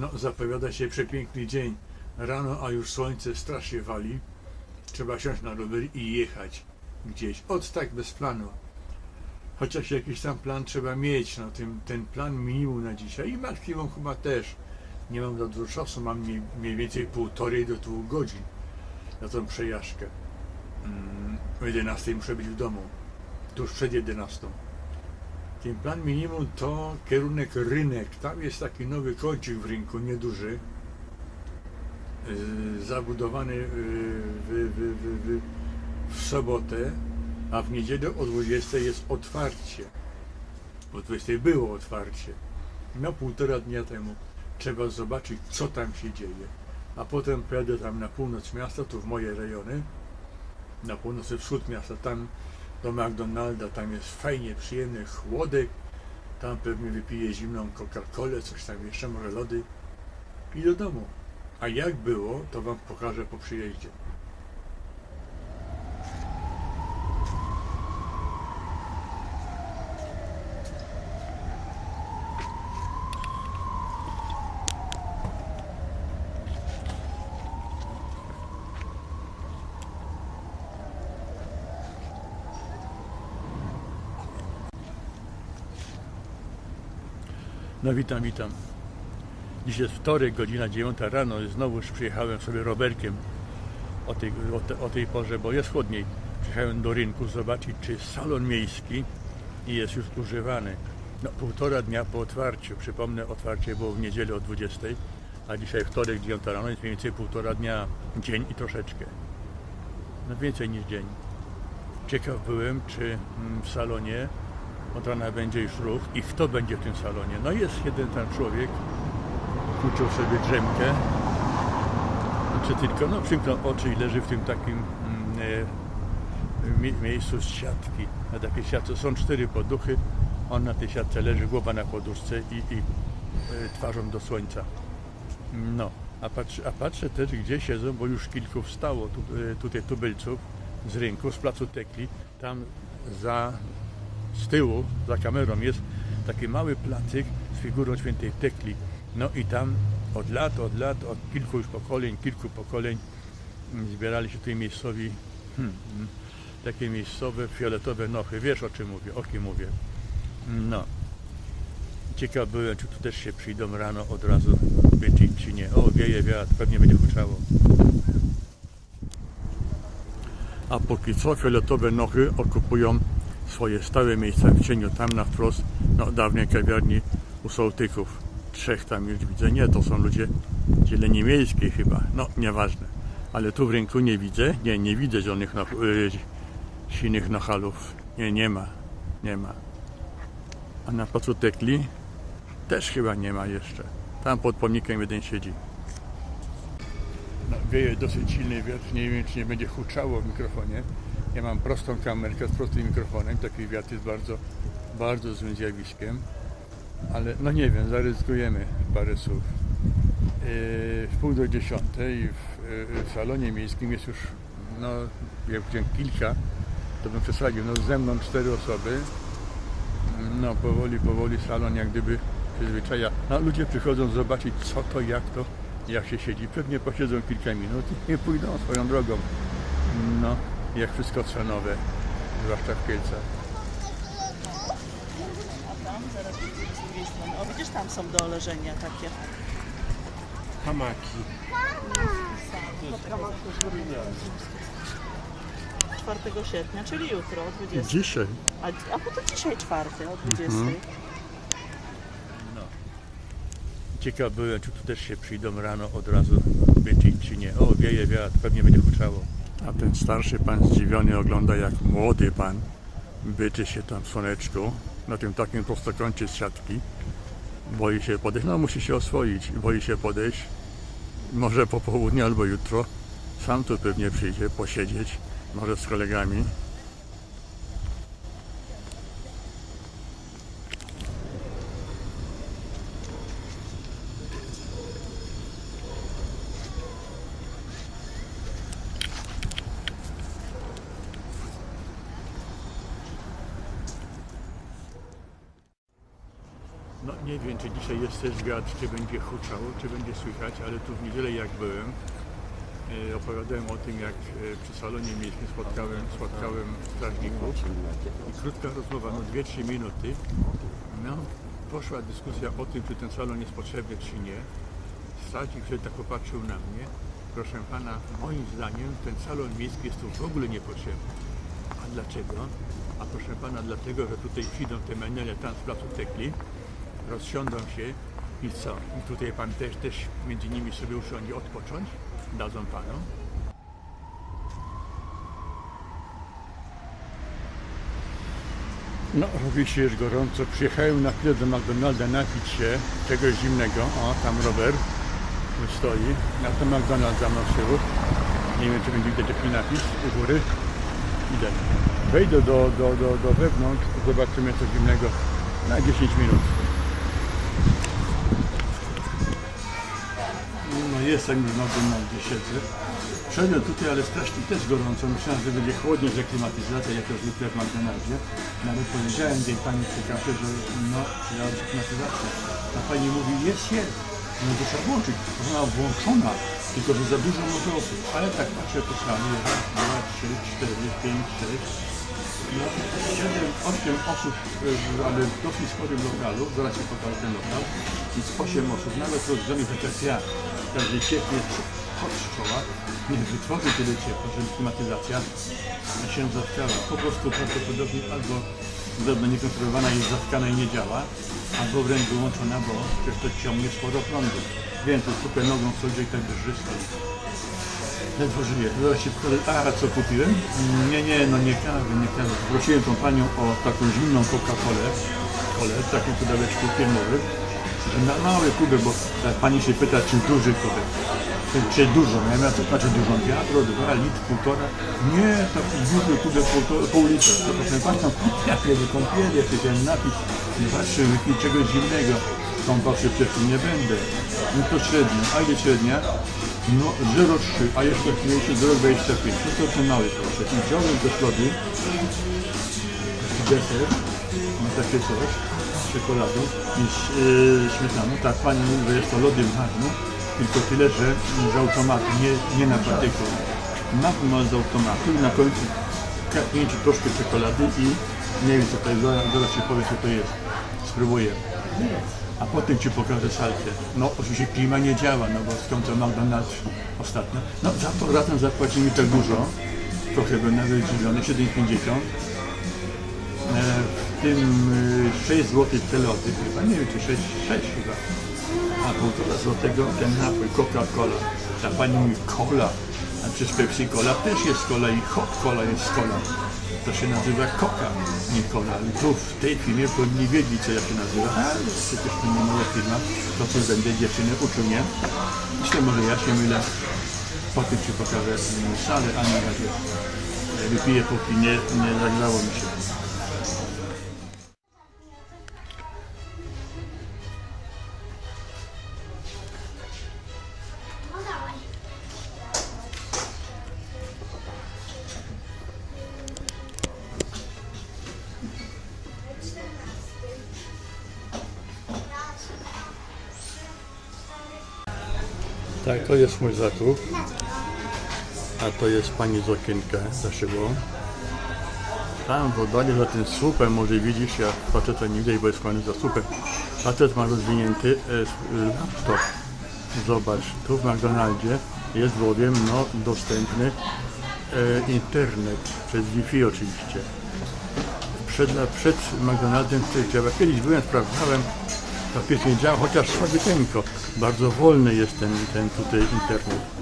No, zapowiada się przepiękny dzień. Rano, a już słońce strasznie wali. Trzeba siąść na rower i jechać gdzieś. Od tak bez planu. Chociaż jakiś tam plan trzeba mieć. No, ten, ten plan minimum na dzisiaj i maksimum chyba też. Nie mam za dużo czasu, mam mniej, mniej więcej półtorej do dwóch godzin na tą przejażdżkę. Mm, o 11 muszę być w domu. Tuż przed 11. Ten plan minimum to kierunek rynek. Tam jest taki nowy kącik w rynku, nieduży. Yy, zabudowany w, w, w, w, w sobotę, a w niedzielę o 20 jest otwarcie. O 20 było otwarcie. No półtora dnia temu. Trzeba zobaczyć, co tam się dzieje. A potem pojadę tam na północ miasta, tu w moje rejony. Na północy wschód miasta, tam do McDonalda, tam jest fajnie, przyjemny chłodek. Tam pewnie wypiję zimną Coca-Colę, coś tam jeszcze, może lody. I do domu. A jak było, to wam pokażę po przyjeździe. No witam, witam. Dziś jest wtorek, godzina 9 rano i znowuż przyjechałem sobie rowerkiem o tej, o, te, o tej porze, bo jest chłodniej. Przyjechałem do rynku zobaczyć, czy salon miejski jest już używany. No, półtora dnia po otwarciu. Przypomnę, otwarcie było w niedzielę o 20, a dzisiaj wtorek, 9 rano, jest mniej więcej półtora dnia, dzień i troszeczkę. No więcej niż dzień. Ciekaw byłem, czy mm, w salonie od rana będzie już ruch i kto będzie w tym salonie. No jest jeden tam człowiek, uczył sobie drzemkę, czy tylko, no przymknął oczy i leży w tym takim mm, e, mie- miejscu z siatki. Na takiej siatce są cztery poduchy, on na tej siatce leży, głowa na poduszce i, i e, twarzą do słońca. No, a, patrzy, a patrzę też, gdzie siedzą, bo już kilku wstało tu, e, tutaj tubylców z rynku, z placu Tekli. Tam za, z tyłu, za kamerą jest taki mały placyk z figurą świętej Tekli. No i tam od lat, od lat, od kilku już pokoleń, kilku pokoleń mm, zbierali się tutaj miejscowi, hmm, mm, takie miejscowe fioletowe nochy. Wiesz o czym mówię, o kim mówię. No. Ciekaw byłem, czy tu też się przyjdą rano od razu wycić, czy nie. O, wieje wiatr, pewnie będzie huczało. A póki co fioletowe nochy okupują swoje stałe miejsca w cieniu, tam na wprost, no dawnej kawiarni u sołtyków. Trzech tam już widzę, nie, to są ludzie zieleni miejskiej chyba, no nieważne. Ale tu w rynku nie widzę, nie, nie widzę zielonych noch, y, sinych nachalów. Nie, nie ma, nie ma. A na placu Tekli też chyba nie ma jeszcze. Tam pod pomnikiem jeden siedzi. No, wieje dosyć silny wiatr, nie wiem czy nie będzie huczało w mikrofonie. Ja mam prostą kamerkę z prostym mikrofonem, taki wiatr jest bardzo, bardzo złym zjawiskiem. Ale no nie wiem, zaryzykujemy parę słów. Yy, w pół do dziesiątej w, yy, w salonie miejskim jest już, no jak wziąłem kilka, to bym przesadził, no ze mną cztery osoby. No powoli, powoli salon jak gdyby przyzwyczaja. No ludzie przychodzą zobaczyć co to, jak to, jak się siedzi. Pewnie posiedzą kilka minut i pójdą swoją drogą. No, jak wszystko cenowe, zwłaszcza w Kielcach. A tam, zaraz z drugiej strony. O, widzisz, tam są do leżenia takie. Hamaki. 4 sierpnia, czyli jutro o 20. Dzisiaj. A, a bo to dzisiaj czwarty o 20. Mhm. Ciekaw byłem, czy tu też się przyjdą rano od razu wycić, czy nie. O, wieje wiatr, pewnie będzie huczało. A ten starszy pan zdziwiony ogląda, jak młody pan byczy się tam w słoneczku, na tym takim prostokącie z siatki. Boi się podejść, no musi się oswoić, boi się podejść. Może po południu albo jutro. Sam tu pewnie przyjdzie posiedzieć, może z kolegami. No nie wiem, czy dzisiaj jest też wiatr, czy będzie huczał, czy będzie słychać, ale tu w niedzielę jak byłem, e, opowiadałem o tym, jak e, przy salonie miejskim spotkałem, spotkałem strażników i krótka rozmowa, no 2-3 minuty, no poszła dyskusja o tym, czy ten salon jest potrzebny, czy nie. Strażnik wtedy tak popatrzył na mnie, proszę pana, moim zdaniem ten salon miejski jest tu w ogóle niepotrzebny. A dlaczego? A proszę pana, dlatego, że tutaj przyjdą te menele tam z placu Tekli, rozsiądą się i co? I tutaj pan też, też między nimi sobie usiądzie odpocząć? Dadzą panu? No, robi się już gorąco. Przyjechałem na chwilę do McDonalda napić się czegoś zimnego. O, tam rower stoi. Na to McDonald's za mną tyłu. Nie wiem, czy będzie widać jaki napis u góry. Idę. Wejdę do, do, do, do wewnątrz, zobaczymy co zimnego na 10 minut. Jestem już na McDonaldzie, siedzę. Wszedłem tutaj, ale strasznie też gorąco. Myślałem, że będzie chłodniej, że klimatyzacja, jak to zwykle w McDonaldzie. Nawet powiedziałem tej pani przy kasie, że no, przyjechała klimatyzacja. Ta pani mówi, jest, jest. No to trzeba włączyć. Ona włączona, tylko że za dużo może osób. Ale tak patrzę po sali, raz, dwa, trzy, cztery, pięć, sześć. No, 7, 8 osób, y, ale w dosyć sporym lokalu, zaraz się pokażę ten lokal, więc 8 osób, nawet tak jak ja, każdy ciepnie hot z czoła, nie wytworzy tyle ciepła, że klimatyzacja się zatkała. Po prostu prawdopodobnie albo podobno niekontrolowana jest zatkana i nie działa, albo wręcz wyłączona, bo przecież to ciągnie sporo prądu. Wiem, to super nogą sobie i tak drży stoi. Ledwo pokażę. A, co kupiłem? Nie, nie, no nie kawę, nie kawę. Prosiłem tą panią o taką zimną Coca-Colę, pudełeczku firmowym, że na mały kubek, bo ta pani się pyta, czy duży kubek. Czy dużo, no ja miałem to znaczy dużą wiadro, dwa, litr, półtora. Nie, taki duży kubek, pół, pół litra. To proszę panią, jak nie wykąpieli, jak się chciałem napić, nie patrzę, wypić czegoś zimnego. Kąpał się przecież tu nie będę. No to średnio. A ile średnia? No 0,3, a jeszcze mniejszy 0,25. No to ten mały proszę. I wziąłem do ślody deser, no takie coś, i z yy, śmietaną. Tak, pani mówi, że jest to lody w harnu, tylko tyle, że z automatu, nie, nie na patyku. Napój z automatu i na końcu kapnięcie troszkę czekolady i nie wiem co to jest, zaraz, zaraz ci powiem co to jest. Spróbuję. A potem ci pokażę salkę. No oczywiście klima nie działa, no bo skąd to McDonald's ostatnio. No za to razem zapłacili tak dużo, trochę byłem nawet zdziwiony, 7,50. Tym y, 6 zł te lody chyba, nie wiem czy 6, 6 chyba. A półtora złotego ten napój Coca-Cola. Ta pani mówi cola, a przecież Pepsi Cola też jest cola i hot cola jest cola. To się nazywa Coca, nie cola. Ale tu w tej firmie powinni wiedzieć co ja się nazywa. Ale przecież to nie moja firma, to co będę dziewczyny uczył, nie? Myślę, może ja się mylę. Potem ci pokażę salę, a na razie wypiję póki nie, nie zagrało mi się. Tak, to jest mój zakup. A to jest pani z okienka szybą. Tam w oddali za tym słupem, może widzisz, ja faceta nie widać, bo jest skłany za słupem. Facet ma rozwinięty e, e, laptop. Zobacz, tu w McDonaldzie jest bowiem no, dostępny e, internet, przez Wi-Fi oczywiście. Przed, przed McDonaldem też działa. Kiedyś byłem, sprawdzałem, faktycznie działa, chociaż słabiuteńko. Bardzo wolny jest ten, ten tutaj internet.